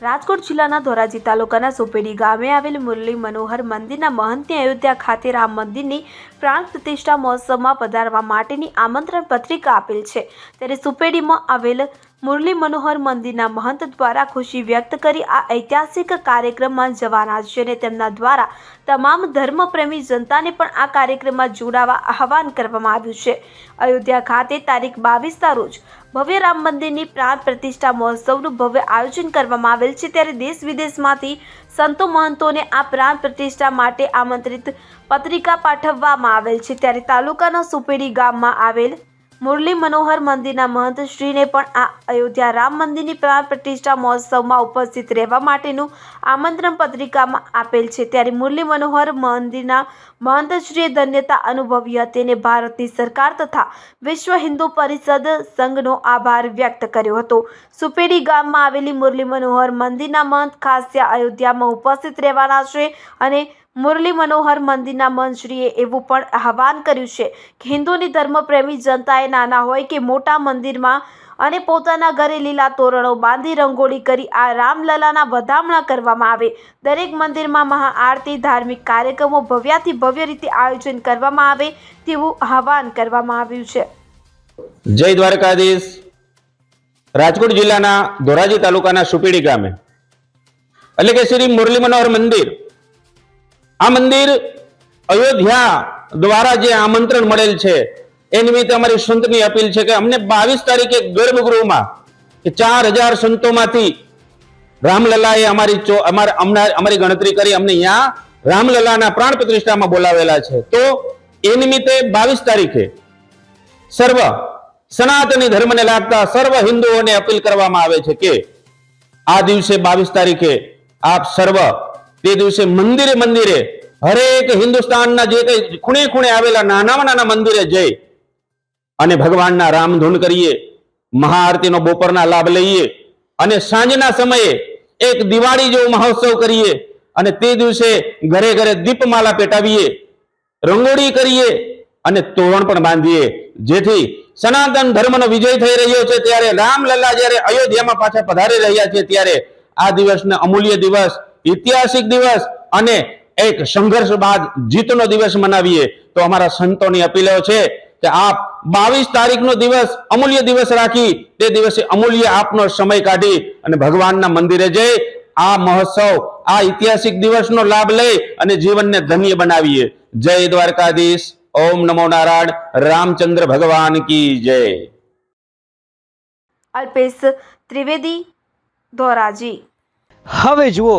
રાજકોટ જિલ્લાના ધોરાજી તાલુકાના સુપેડી ગામે આવેલ મુરલી મનોહર મંદિરના મહંતે અયોધ્યા ખાતે રામ મંદિરની પ્રાણ પ્રતિષ્ઠા મહોત્સવમાં પધારવા માટેની આમંત્રણ પત્રિકા આપેલ છે. ત્યારે સુપેડીમાં આવેલ મુરલી મનોહર મંદિરના મહંત દ્વારા ખુશી વ્યક્ત કરી આ ઐતિહાસિક કાર્યક્રમમાં જવાના છે અને તેમના દ્વારા તમામ ધર્મપ્રેમી જનતાને પણ આ કાર્યક્રમમાં જોડાવા આહવાન કરવામાં આવ્યું છે. અયોધ્યા ખાતે તારીખ બાવીસના રોજ ભવ્ય રામ મંદિરની પ્રાણ પ્રતિષ્ઠા મહોત્સવનું ભવ્ય આયોજન કરવામાં આવેલ છે ત્યારે દેશ વિદેશમાંથી સંતો મહંતોને આ પ્રાણ પ્રતિષ્ઠા માટે આમંત્રિત પત્રિકા પાઠવવામાં આવેલ છે. ત્યારે તાલુકાના સુપેડી ગામમાં આવેલ મુરલી મનોહર મંદિરના મહંત શ્રીને પણ આ અયોધ્યા રામ મંદિરની પ્રાણ પ્રતિષ્ઠા મહોત્સવમાં ઉપસ્થિત રહેવા માટેનું આમંત્રણ પત્રિકામાં આપેલ છે. ત્યારે મુરલી મનોહર મંદિરના મહંતશ્રીએ ધન્યતા અનુભવી હતી અને ભારતની સરકાર તથા વિશ્વ હિન્દુ પરિષદ સંઘનો આભાર વ્યક્ત કર્યો હતો. સુપેડી ગામમાં આવેલી મુરલી મનોહર મંદિરના મહંત ખાસ્યા અયોધ્યામાં ઉપસ્થિત રહેવાના છે અને મુરલી મનોહર મંદિરના મંત્રીએ એવું પણ આહવાન કર્યું છે કે હિન્દુની ધર્મપ્રેમી જનતાએ નાના હોય કે મોટા મંદિરમાં અને પોતાના ઘરે લીલા તોરણો બાંધી રંગોળી કરી આ રામલલાના વધામણા કરવામાં આવે. દરેક મંદિરમાં મહાઆરતી, ધાર્મિક કાર્યક્રમો ભવ્યાથી ભવ્ય રીતે આયોજન કરવામાં આવે તેવું આહવાન કરવામાં આવ્યું છે. જય દ્વારકાધીશ. રાજકોટ જિલ્લાના ધોરાજી તાલુકાના સુપીડી ગામે. એટલે કે શ્રી મુરલી મનોહર મંદિર આ મંદિર અયોધ્યા દ્વારા જે આમંત્રણ મળેલ છે, એ નિમિત્તે અમારી સંતની અપીલ છે કે અમને બાવીસ તારીખે ગર્ભગૃહમાં કે ચાર હજાર સંતોમાંથી રામલલાએ અમારી અમારી ગણતરી કરી, અમને અહીંયા રામલલાના પ્રાણ પ્રતિષ્ઠામાં બોલાવેલા છે. તો એ નિમિત્તે બાવીસ તારીખે સર્વ સનાતની ધર્મને લાગતા સર્વ હિન્દુઓને અપીલ કરવામાં આવે છે કે આ દિવસે બાવીસ તારીખે આપ સર્વ તે દિવસે મંદિરે મંદિરે હરેક હિન્દુસ્તાનના જે કઈ ખૂણે ખૂણે આવેલા નાનામાં નાના મંદિરે જઈ અને ભગવાનના રામધૂન કરીએ, મહાઆરતીનો બપોરના લાભ લઈએ અને સાંજના સમયે એક દિવાળી જેવો મહોત્સવ કરીએ અને તે દિવસે ઘરે ઘરે દીપમાલા પેટાવીએ, રંગોળી કરીએ અને તોરણ પણ બાંધીએ. જેથી સનાતન ધર્મનો વિજય થઈ રહ્યો છે ત્યારે રામલલ્લા જ્યારે અયોધ્યામાં પાછા પધારી રહ્યા છે ત્યારે આ દિવસને અમૂલ્ય દિવસ ઐતિહાસિક દિવસ અને એક સંઘર્ષ બાદ જીતનો દિવસ મનાવીએ તો અમારા સંતોની અપીલો છે કે આપ બાવીસ તારીખનો દિવસ અમૂલ્ય દિવસ રાખી તે દિવસે અમૂલ્ય આપનો સમય કાઢી અને ભગવાનના મંદિરે જઈ આ મહોત્સવ આ ઐતિહાસિક દિવસનો લાભ લઈ અને જીવનને ધન્ય બનાવીએ. જય દ્વારકાધીશ. ઓમ નમો નારાયણ. રામચંદ્ર ભગવાન કી જય. અલ્પેશ ત્રિવેદી ધોરાજી. હવે જુઓ